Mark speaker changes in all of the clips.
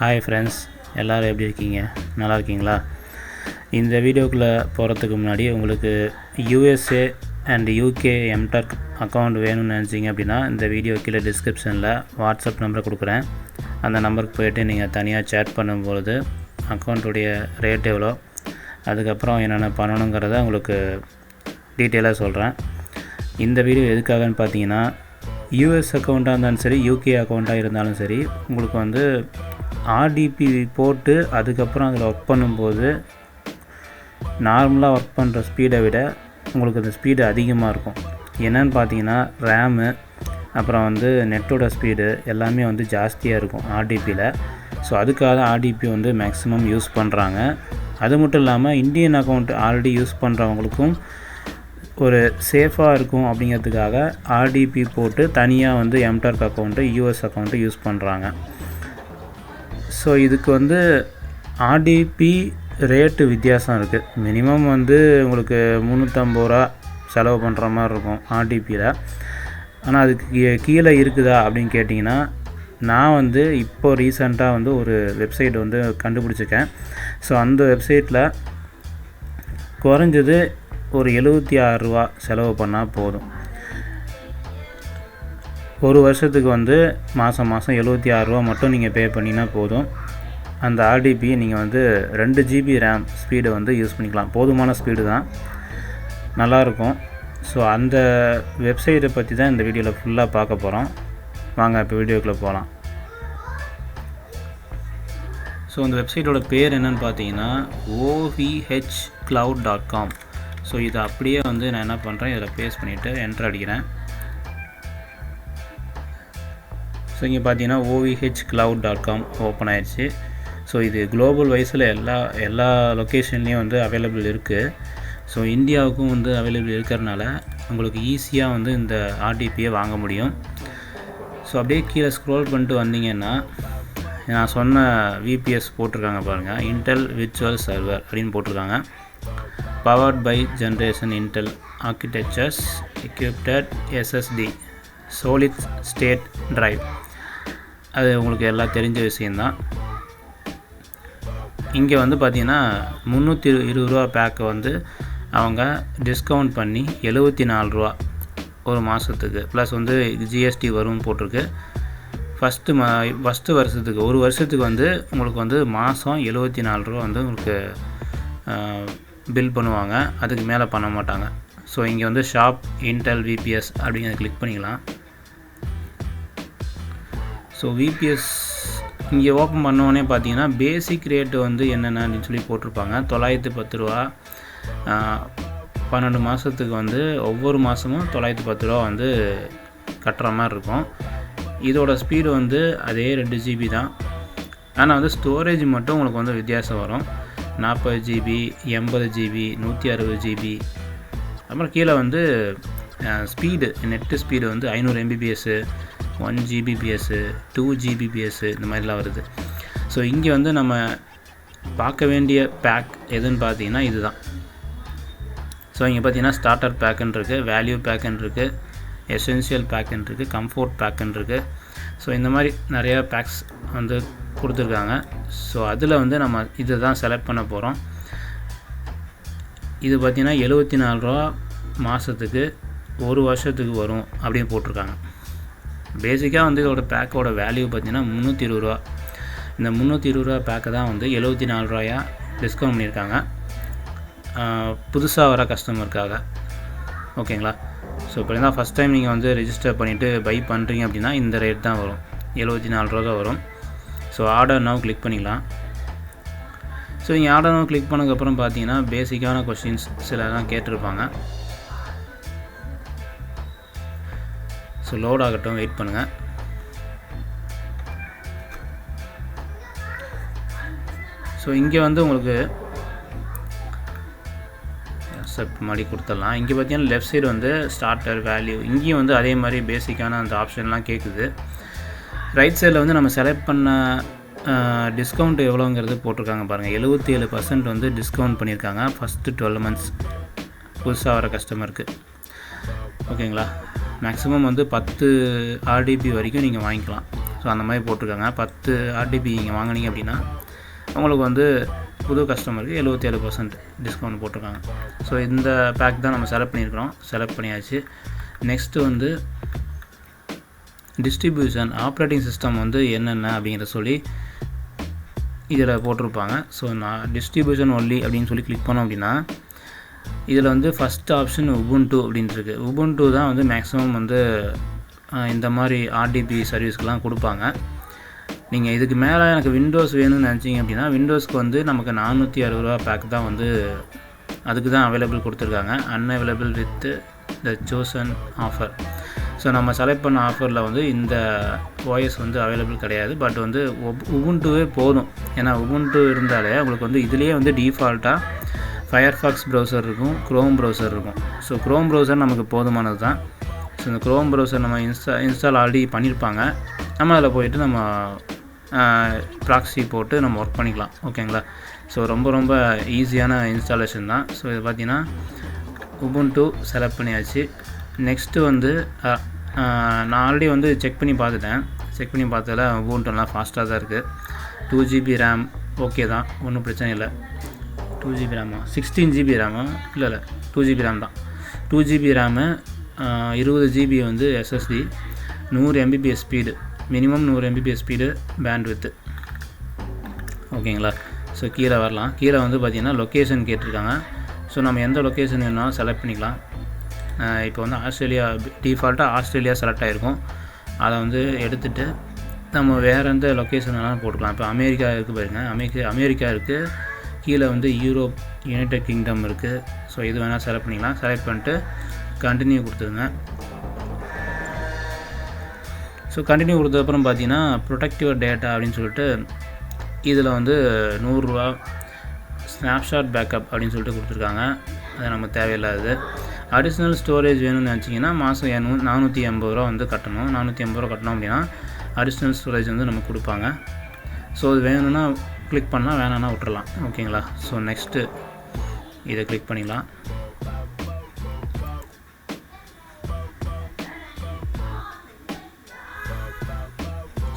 Speaker 1: hi friends எல்லோரும் எப்படி இருக்கீங்க நல்லா இருக்கீங்களா இந்த வீடியோக்குள்ளே போகிறதுக்கு முன்னாடி உங்களுக்கு யூஎஸ்ஏ அண்ட் யூகே எம்டெக் அக்கௌண்ட் வேணும்னு நினச்சிங்க அப்படின்னா இந்த வீடியோ கீழே டிஸ்கிரிப்ஷனில் வாட்ஸ்அப் நம்பரை கொடுக்குறேன் அந்த நம்பருக்கு போய்ட்டு நீங்கள் தனியாக சேட் பண்ணும்பொழுது அக்கௌண்ட்டுடைய ரேட் எவ்வளோ அதுக்கப்புறம் என்னென்ன பண்ணணுங்கிறத உங்களுக்கு டீட்டெயிலாக சொல்கிறேன் இந்த வீடியோ எதுக்காகன்னு பார்த்தீங்கன்னா யூஎஸ் அக்கௌண்ட்டாக இருந்தாலும் சரி யூகே அக்கௌண்ட்டாக இருந்தாலும் சரி உங்களுக்கு வந்து ஆர்டிபி போட்டு அதுக்கப்புறம் அதில் ஒர்க் பண்ணும்போது நார்மலாக ஒர்க் பண்ணுற ஸ்பீடை விட உங்களுக்கு அந்த ஸ்பீடு அதிகமாக இருக்கும் என்னென்னு பார்த்தீங்கன்னா ரேமு அப்புறம் வந்து நெட்டோட ஸ்பீடு எல்லாமே வந்து ஜாஸ்தியாக இருக்கும் ஆர்டிபியில் ஸோ அதுக்காக ஆர்டிபி வந்து மேக்ஸிமம் யூஸ் பண்ணுறாங்க அது மட்டும் இல்லாமல் இந்தியன் அக்கௌண்ட் ஆல்ரெடி யூஸ் பண்ணுறவங்களுக்கும் ஒரு சேஃபாக இருக்கும் அப்படிங்கிறதுக்காக ஆர்டிபி போட்டு தனியாக வந்து எம்டார்க் அக்கௌண்ட்டு யூஎஸ் அக்கௌண்ட்டு யூஸ் பண்ணுறாங்க ஸோ இதுக்கு வந்து ஆர்டிபி ரேட்டு வித்தியாசம் இருக்குது மினிமம் வந்து உங்களுக்கு முந்நூற்றம்பது ரூபா செலவு பண்ணுற மாதிரி இருக்கும் ஆர்டிபியில் ஆனால் அதுக்கு கீழே இருக்குதா அப்படின்னு கேட்டிங்கன்னா நான் வந்து இப்போ ரீசெண்டாக வந்து ஒரு வெப்சைட் வந்து கண்டுபிடிச்சிருக்கேன் ஸோ அந்த வெப்சைட்டில் குறைஞ்சது ஒரு எழுபத்தி ஆறுரூவா செலவு பண்ணால் போதும் ஒரு வருஷத்துக்கு வந்து மாதம் மாதம் எழுபத்தி ஆறுரூவா மட்டும் நீங்கள் பே பண்ணினா போதும் அந்த ஆர்டிபி நீங்கள் வந்து ரெண்டு ஜிபி ரேம் ஸ்பீடை வந்து யூஸ் பண்ணிக்கலாம் போதுமான ஸ்பீடு தான் நல்லாயிருக்கும் ஸோ அந்த வெப்சைட்டை பற்றி தான் இந்த வீடியோவில் ஃபுல்லாக பார்க்க போகிறோம் வாங்க இப்போ வீடியோக்குள்ளே போகலாம் ஸோ அந்த வெப்சைட்டோட பேர் என்னென்னு பார்த்தீங்கன்னா OVH cloud dot com so இதை அப்படியே வந்து நான் என்ன பண்ணுறேன் இதில் பேஸ் பண்ணிவிட்டு என்ட்ரு அடிக்கிறேன் ஸோ இங்கே பார்த்தீங்கன்னா OVH cloud dot com open ஆயிடுச்சு ஸோ இது குளோபல் வைஸில் எல்லா எல்லா லொக்கேஷன்லேயும் வந்து அவைலபிள் இருக்குது ஸோ இந்தியாவுக்கும் வந்து அவைலபிள் இருக்கிறனால உங்களுக்கு ஈஸியாக வந்து இந்த ஆர்டிபியை வாங்க முடியும் ஸோ அப்படியே கீழே ஸ்க்ரோல் பண்ணிட்டு வந்தீங்கன்னா நான் சொன்ன விபிஎஸ் போட்டிருக்காங்க பாருங்கள் இன்டெல் விர்ச்சுவல் சர்வர் அப்படின்னு போட்டிருக்காங்க powered by generation Intel architectures equipped SSD solid state drive அது உங்களுக்கு எல்லாம் தெரிஞ்ச விஷயந்தான் இங்கே வந்து பார்த்திங்கன்னா முந்நூற்றி இருபது ரூபா பேக்கை வந்து அவங்க டிஸ்கவுண்ட் பண்ணி எழுபத்தி நாலு ரூபா ஒரு மாதத்துக்கு ப்ளஸ் வந்து ஜிஎஸ்டி வரும்னு போட்டிருக்கு ஃபஸ்ட்டு ம ஃபஸ்ட்டு வருஷத்துக்கு ஒரு வருஷத்துக்கு வந்து உங்களுக்கு வந்து மாதம் எழுபத்தி நாலு ரூபா வந்து உங்களுக்கு பில் பண்ணுவாங்க அதுக்கு மேலே பண்ண மாட்டாங்க ஸோ இங்கே வந்து ஷாப் இன்டெல் விபிஎஸ் அப்படிங்கிறத கிளிக் பண்ணிக்கலாம் ஸோ விபிஎஸ் இங்கே ஓப்பன் பண்ணோடனே பார்த்தீங்கன்னா பேசிக் ரேட்டு வந்து என்னென்னு சொல்லி போட்டிருப்பாங்க தொள்ளாயிரத்து பத்து ரூபா பன்னெண்டு மாதத்துக்கு வந்து ஒவ்வொரு மாதமும் தொள்ளாயிரத்து பத்து ரூபா வந்து கட்டுற மாதிரி இருக்கும் இதோட ஸ்பீடு வந்து அதே ரெண்டு ஜிபி தான் ஆனால் வந்து ஸ்டோரேஜ் மட்டும் உங்களுக்கு வந்து வித்தியாசம் வரும் நாற்பது ஜிபி எண்பது ஜிபி நூற்றி அறுபது ஜிபி அப்புறம் கீழே வந்து ஸ்பீடு நெட்டு ஸ்பீடு வந்து ஐநூறு Mbps one Gbps two Gbps இந்த மாதிரிலாம் வருது ஸோ இங்கே வந்து நம்ம பார்க்க வேண்டிய பேக் எதுன்னு பார்த்தீங்கன்னா இதுதான் ஸோ இங்கே பார்த்தீங்கன்னா ஸ்டார்டர் பேக்குன்னு இருக்குது வேல்யூ பேக்குன்னு இருக்குது எசென்சியல் பேக்குன்னு இருக்குது கம்ஃபோர்ட் பேக்குன்னு இருக்குது ஸோ இந்த மாதிரி நிறையா பேக்ஸ் வந்து கொடுத்துருக்காங்க ஸோ அதில் வந்து நம்ம இதை தான் செலக்ட் பண்ண போகிறோம் இது பார்த்திங்கன்னா எழுபத்தி நாலு ரூபா மாதத்துக்கு ஒரு வருஷத்துக்கு வரும் அப்படின்னு போட்டிருக்காங்க பேசிக்காக வந்து இதோட பேக்கோட வேல்யூ பார்த்தீங்கன்னா முந்நூற்றி இருபது ரூபா இந்த முந்நூற்றி இருபது ரூபா பேக்கை தான் வந்து எழுபத்தி நாலு ரூபாயாக டிஸ்கவுண்ட் பண்ணியிருக்காங்க புதுசாக வர கஸ்டமருக்காக ஓகேங்களா ஸோ இப்போ தான் ஃபஸ்ட் டைம் நீங்கள் வந்து ரிஜிஸ்டர் பண்ணிவிட்டு பை பண்ணுறீங்க அப்படின்னா இந்த ரேட் தான் வரும் எழுபத்தி நாலு ரூபா தான் வரும் ஸோ ஆர்டர் நவ் கிளிக் பண்ணிக்கலாம் ஸோ நீங்கள் ஆர்டர் நவ் கிளிக் பண்ணதுக்கப்புறம் பார்த்தீங்கன்னா பேசிக்கான கொஷின்ஸ் தான் கேட்டிருப்பாங்க ஸோ லோட் ஆகட்டும் வெயிட் பண்ணுங்கள் ஸோ இங்கே வந்து உங்களுக்கு சப் மாதிரி கொடுத்துடலாம் இங்கே பார்த்தீங்கன்னா லெஃப்ட் சைடு வந்து ஸ்டார்டர் வேல்யூ இங்கேயும் வந்து அதே மாதிரி பேசிக்கான அந்த ஆப்ஷன்லாம் கேட்குது ரைட் சைடில் வந்து நம்ம செலக்ட் பண்ண டிஸ்கவுண்ட் எவ்வளோங்கிறது போட்டிருக்காங்க பாருங்கள் எழுபத்தி ஏழு பர்சன்ட் வந்து டிஸ்கவுண்ட் பண்ணியிருக்காங்க ஃபஸ்ட்டு டுவெல் மந்த்ஸ் புதுசாக வர கஸ்டமருக்கு ஓகேங்களா மேக்ஸிமம் வந்து பத்து ஆர்டிபி வரைக்கும் நீங்கள் வாங்கிக்கலாம் ஸோ அந்த மாதிரி போட்டிருக்காங்க பத்து ஆர்டிபி நீங்கள் வாங்கினீங்க அப்படின்னா உங்களுக்கு வந்து புது கஸ்டமருக்கு எழுபத்தேழு பர்சன்ட் டிஸ்கவுண்ட் போட்டிருக்காங்க ஸோ இந்த பேக் தான் நம்ம செலக்ட் பண்ணியிருக்கிறோம் செலக்ட் பண்ணியாச்சு நெக்ஸ்ட்டு வந்து டிஸ்ட்ரிபியூஷன் ஆப்ரேட்டிங் சிஸ்டம் வந்து என்னென்ன அப்படிங்கிற சொல்லி இதில் போட்டிருப்பாங்க ஸோ நான் டிஸ்ட்ரிபியூஷன் ஒன்லி அப்படின்னு சொல்லி கிளிக் பண்ணோம் அப்படின்னா இதில் வந்து ஃபஸ்ட் ஆப்ஷன் உபுண்டு அப்படின்ட்டுருக்கு உபுண்டு தான் வந்து மேக்ஸிமம் வந்து இந்த மாதிரி ஆர்டிபி சர்வீஸ்க்கெலாம் கொடுப்பாங்க நீங்கள் இதுக்கு மேலே எனக்கு விண்டோஸ் வேணும்னு நினச்சிங்க அப்படின்னா விண்டோஸ்க்கு வந்து நமக்கு நானூற்றி அறுபது ரூபா பேக் தான் வந்து அதுக்கு தான் அவைலபிள் கொடுத்துருக்காங்க unavailable with the chosen offer so நம்ம செலக்ட் பண்ண ஆஃபரில் வந்து இந்த ஓஎஸ் வந்து அவைலபிள் கிடையாது பட் வந்து உபுண்டுவே போதும் ஏன்னா உபுண்டு இருந்தாலே உங்களுக்கு வந்து இதுலேயே வந்து டிஃபால்ட்டாக ஃபயர்ஃபாக்ஸ் ப்ரௌசர் இருக்கும் க்ரோம் ப்ரௌசர் இருக்கும் ஸோ க்ரோம் ப்ரௌசர் நமக்கு போதுமானது தான் ஸோ இந்த க்ரோம் ப்ரௌசர் நம்ம இன்ஸ்டா இன்ஸ்டால் ஆல்ரெடி பண்ணியிருப்பாங்க நம்ம அதில் போயிட்டு நம்ம ப்ராக்ஸி போட்டு நம்ம ஒர்க் பண்ணிக்கலாம் ஓகேங்களா ஸோ ரொம்ப ரொம்ப ஈஸியான இன்ஸ்டாலேஷன் தான் ஸோ இது பார்த்தீங்கன்னா உபுன் டூ செலக்ட் பண்ணியாச்சு நெக்ஸ்ட்டு வந்து நான் ஆல்ரெடி வந்து செக் பண்ணி பார்த்துட்டேன் செக் பண்ணி பார்த்ததில் உபுன்ட்டுலாம் ஃபாஸ்ட்டாக தான் இருக்குது டூ ஜிபி ரேம் ஓகே தான் ஒன்றும் பிரச்சனை இல்லை டூ ஜிபி ரேமா சிக்ஸ்டீன் ஜிபி ரேமா இல்லை இல்லை டூ ஜிபி ரேம் தான் டூ ஜிபி ரேமு இருபது ஜிபி வந்து எஸ்எஸ்டி நூறு எம்பிபிஎஸ் ஸ்பீடு மினிமம் நூறு எம்பிபிஎஸ் ஸ்பீடு பேண்ட் வித்து ஓகேங்களா ஸோ கீழே வரலாம் கீழே வந்து பார்த்திங்கன்னா லொக்கேஷன் கேட்டிருக்காங்க ஸோ நம்ம எந்த லொக்கேஷன் வேணாலும் செலக்ட் பண்ணிக்கலாம் இப்போ வந்து ஆஸ்திரேலியா டிஃபால்ட்டாக ஆஸ்திரேலியா செலக்ட் ஆகிருக்கும் அதை வந்து எடுத்துகிட்டு நம்ம வேறு எந்த லொக்கேஷன் வேணாலும் போட்டுக்கலாம் இப்போ அமெரிக்கா இருக்குது பாருங்கள் அமெரிக்கா அமெரிக்கா இருக்குது கீழே வந்து யூரோப் யுனைடெட் கிங்டம் இருக்குது ஸோ இது வேணால் செலக்ட் பண்ணிக்கலாம் செலக்ட் பண்ணிட்டு கண்டினியூ கொடுத்துருங்க ஸோ கண்டினியூ கொடுத்ததுக்கப்புறம் பார்த்தீங்கன்னா ப்ரொடக்டிவ் டேட்டா அப்படின்னு சொல்லிட்டு இதில் வந்து நூறுரூவா ஸ்னாப்ஷாட் பேக்கப் அப்படின்னு சொல்லிட்டு கொடுத்துருக்காங்க அது நம்ம தேவையில்லாதது அடிஷ்னல் ஸ்டோரேஜ் வேணும்னு நினச்சிங்கன்னா மாதம் எண்ணூ நானூற்றி ஐம்பது ரூபா வந்து கட்டணும் நானூற்றி ஐம்பது ரூபா கட்டணும் அப்படின்னா அடிஷ்னல் ஸ்டோரேஜ் வந்து நமக்கு கொடுப்பாங்க ஸோ அது வேணும்னா கிளிக் பண்ணால் வேணாம்னா விட்டுறலாம் ஓகேங்களா ஸோ நெக்ஸ்ட்டு இதை கிளிக் பண்ணிக்கலாம்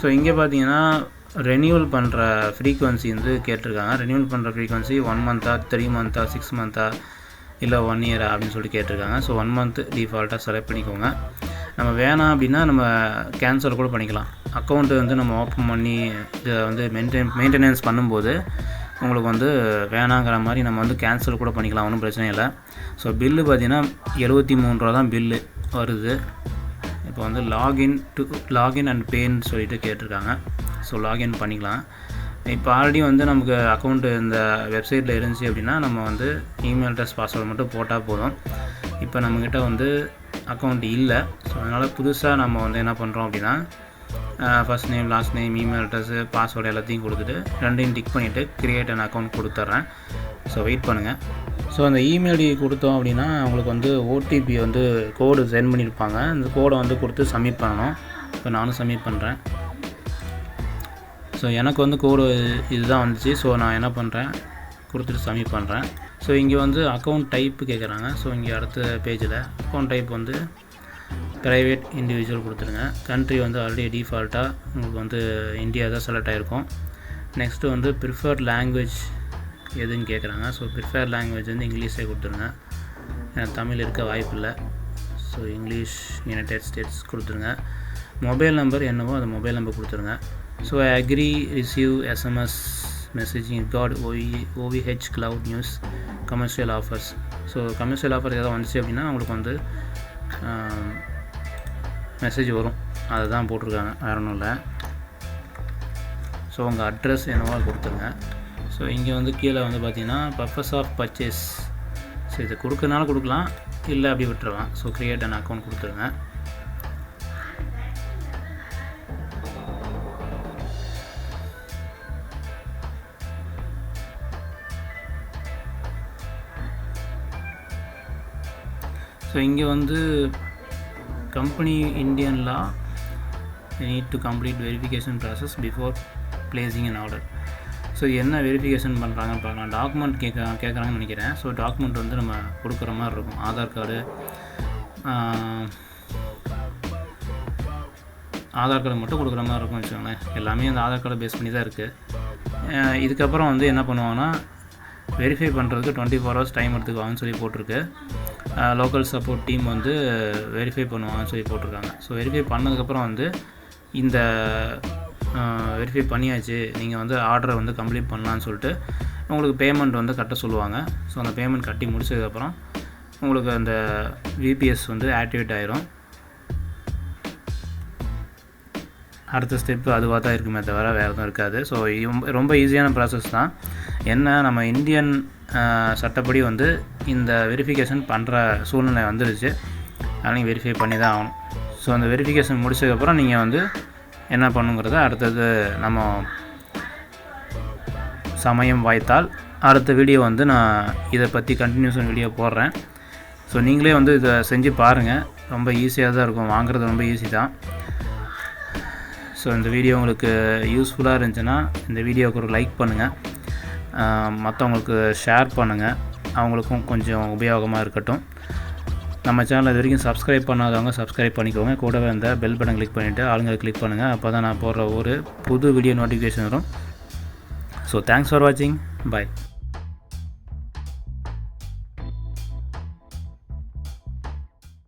Speaker 1: ஸோ இங்கே பார்த்தீங்கன்னா ரெனியூவல் பண்ணுற ஃப்ரீக்குவன்சி வந்து கேட்டிருக்காங்க ரெனியூவல் பண்ணுற ஃப்ரீக்குவன்சி ஒன் மந்த்தா த்ரீ மந்த்தா சிக்ஸ் மந்த்தா இல்லை ஒன் இயரா அப்படின்னு சொல்லி கேட்டிருக்காங்க ஸோ ஒன் மந்த் டிஃபால்ட்டாக செலக்ட் பண்ணிக்கோங்க நம்ம வேணாம் அப்படின்னா நம்ம கேன்சல் கூட பண்ணிக்கலாம் அக்கௌண்ட்டு வந்து நம்ம ஓப்பன் பண்ணி இதை வந்து மெயின்டைன் மெயின்டெனன்ஸ் பண்ணும்போது உங்களுக்கு வந்து வேணாங்கிற மாதிரி நம்ம வந்து கேன்சல் கூட பண்ணிக்கலாம் ஒன்றும் பிரச்சனை இல்லை ஸோ பில்லு பார்த்திங்கன்னா எழுபத்தி மூணு ரூபா தான் பில்லு வருது இப்போ வந்து லாகின் டு லாகின் அண்ட் பேன்னு சொல்லிட்டு கேட்டிருக்காங்க ஸோ லாகின் பண்ணிக்கலாம் இப்போ ஆல்ரெடி வந்து நமக்கு அக்கௌண்ட்டு இந்த வெப்சைட்டில் இருந்துச்சு அப்படின்னா நம்ம வந்து இமெயில் அட்ரஸ் பாஸ்வேர்டு மட்டும் போட்டால் போதும் இப்போ நம்மக்கிட்ட வந்து அக்கௌண்ட் இல்லை ஸோ அதனால் புதுசாக நம்ம வந்து என்ன பண்ணுறோம் அப்படின்னா first name last name email address password எல்லாத்தையும் கொடுத்துட்டு ரெண்டையும் டிக் பண்ணிவிட்டு க்ரியேட் அண்ட் அக்கௌண்ட் கொடுத்துட்றேன் ஸோ வெயிட் பண்ணுங்கள் ஸோ அந்த இமெயில் கொடுத்தோம் அப்படின்னா அவங்களுக்கு வந்து ஓடிபி வந்து கோடு சென்ட் பண்ணியிருப்பாங்க அந்த கோடை வந்து கொடுத்து சப்மிட் பண்ணணும் இப்போ நானும் சப்மிட் பண்ணுறேன் ஸோ எனக்கு வந்து கோடு இதுதான் வந்துச்சு ஸோ நான் என்ன பண்ணுறேன் கொடுத்துட்டு சப்மிட் பண்ணுறேன் ஸோ இங்கே வந்து அக்கௌண்ட் டைப்பு கேட்குறாங்க ஸோ இங்கே அடுத்த பேஜில் அக்கௌண்ட் டைப் வந்து ப்ரைவேட் இண்டிவிஜுவல் கொடுத்துருங்க கண்ட்ரி வந்து ஆல்ரெடி டிஃபால்ட்டாக உங்களுக்கு வந்து இந்தியா தான் செலக்ட் ஆகிருக்கும் நெக்ஸ்ட்டு வந்து ப்ரிஃபர்ட் லாங்குவேஜ் எதுன்னு கேட்குறாங்க ஸோ ப்ரிஃபர் லாங்குவேஜ் வந்து இங்கிலீஷே கொடுத்துருங்க ஏன்னா தமிழ் இருக்க வாய்ப்பு இல்லை ஸோ இங்கிலீஷ் யுனைடெட் ஸ்டேட்ஸ் கொடுத்துருங்க மொபைல் நம்பர் என்னவோ அந்த மொபைல் நம்பர் கொடுத்துருங்க so agree receive SMS messaging காட் O V OVH cloud news commercial offers so commercial offer எதாவது வந்துச்சு அப்படின்னா அவங்களுக்கு வந்து மெசேஜ் வரும் அதை தான் போட்டிருக்காங்க வேற ஒன்றும் இல்லை ஸோ உங்கள் அட்ரஸ் என்னவோ கொடுத்துருங்க ஸோ இங்கே வந்து கீழே வந்து பார்த்தீங்கன்னா பர்பஸ் ஆஃப் பர்ச்சேஸ் ஸோ இதை கொடுக்கறதுனால கொடுக்கலாம் இல்லை அப்படி விட்டுருவேன் ஸோ க்ரியேட் அண்ட் அக்கௌண்ட் கொடுத்துருங்க ஸோ இங்கே வந்து company Indian need to complete verification process before placing an order so என்ன வெரிஃபிகேஷன் பண்ணுறாங்கன்னு பார்க்கலாம் டாக்குமெண்ட் கேட்க கேட்குறாங்கன்னு நினைக்கிறேன் ஸோ டாக்குமெண்ட் வந்து நம்ம கொடுக்குற மாதிரி இருக்கும் ஆதார் கார்டு ஆதார் கார்டு மட்டும் கொடுக்குற மாதிரி இருக்கும் வச்சுக்கோங்களேன் எல்லாமே அந்த ஆதார் கார்டை பேஸ் பண்ணி தான் இருக்குது இதுக்கப்புறம் வந்து என்ன பண்ணுவாங்கன்னா வெரிஃபை பண்ணுறதுக்கு டுவெண்ட்டி ஃபோர் ஹவர்ஸ் டைம் எடுத்துக்குவாங்கன்னு சொல்லி போட்டிருக்கு லோக்கல் சப்போர்ட் டீம் வந்து வெரிஃபை பண்ணுவாங்கன்னு சொல்லி போட்டிருக்காங்க ஸோ வெரிஃபை பண்ணதுக்கப்புறம் வந்து இந்த வெரிஃபை பண்ணியாச்சு நீங்கள் வந்து ஆர்டரை வந்து கம்ப்ளீட் பண்ணலான்னு சொல்லிட்டு உங்களுக்கு பேமெண்ட் வந்து கட்ட சொல்லுவாங்க ஸோ அந்த பேமெண்ட் கட்டி முடிச்சதுக்கப்புறம் உங்களுக்கு அந்த விபிஎஸ் வந்து ஆக்டிவேட் ஆகிரும் அடுத்த ஸ்டெப்பு அதுவாக தான் இருக்குமே தவிர வேறு எதுவும் இருக்காது ஸோ ரொம்ப ஈஸியான ப்ராசஸ் தான் என்ன நம்ம இந்தியன் சட்டப்படி வந்து இந்த வெரிஃபிகேஷன் பண்ணுற சூழ்நிலை வந்துடுச்சு அதனால் நீங்கள் வெரிஃபை பண்ணி தான் ஆகணும் ஸோ அந்த வெரிஃபிகேஷன் முடிச்சதுக்கப்புறம் நீங்கள் வந்து என்ன பண்ணுங்கிறத அடுத்தது நம்ம சமயம் வாய்த்தால் அடுத்த வீடியோ வந்து நான் இதை பற்றி கண்டினியூஷன் வீடியோ போடுறேன் ஸோ நீங்களே வந்து இதை செஞ்சு பாருங்கள் ரொம்ப ஈஸியாக தான் இருக்கும் வாங்குறது ரொம்ப ஈஸி தான் ஸோ இந்த வீடியோ உங்களுக்கு யூஸ்ஃபுல்லாக இருந்துச்சுன்னா இந்த வீடியோவுக்கு ஒரு லைக் பண்ணுங்கள் மற்றவங்களுக்கு ஷேர் பண்ணுங்கள் அவங்களுக்கும் கொஞ்சம் உபயோகமாக இருக்கட்டும் நம்ம சேனல் இது வரைக்கும் சப்ஸ்கிரைப் பண்ணாதவங்க சப்ஸ்கிரைப் பண்ணிக்கோங்க கூடவே இந்த பெல் பட்டன் கிளிக் பண்ணிவிட்டு ஆளுங்களை கிளிக் பண்ணுங்கள் அப்போ தான் நான் போடுற ஒரு புது வீடியோ நோட்டிஃபிகேஷன் வரும் ஸோ தேங்க்ஸ் ஃபார் வாட்சிங் பாய்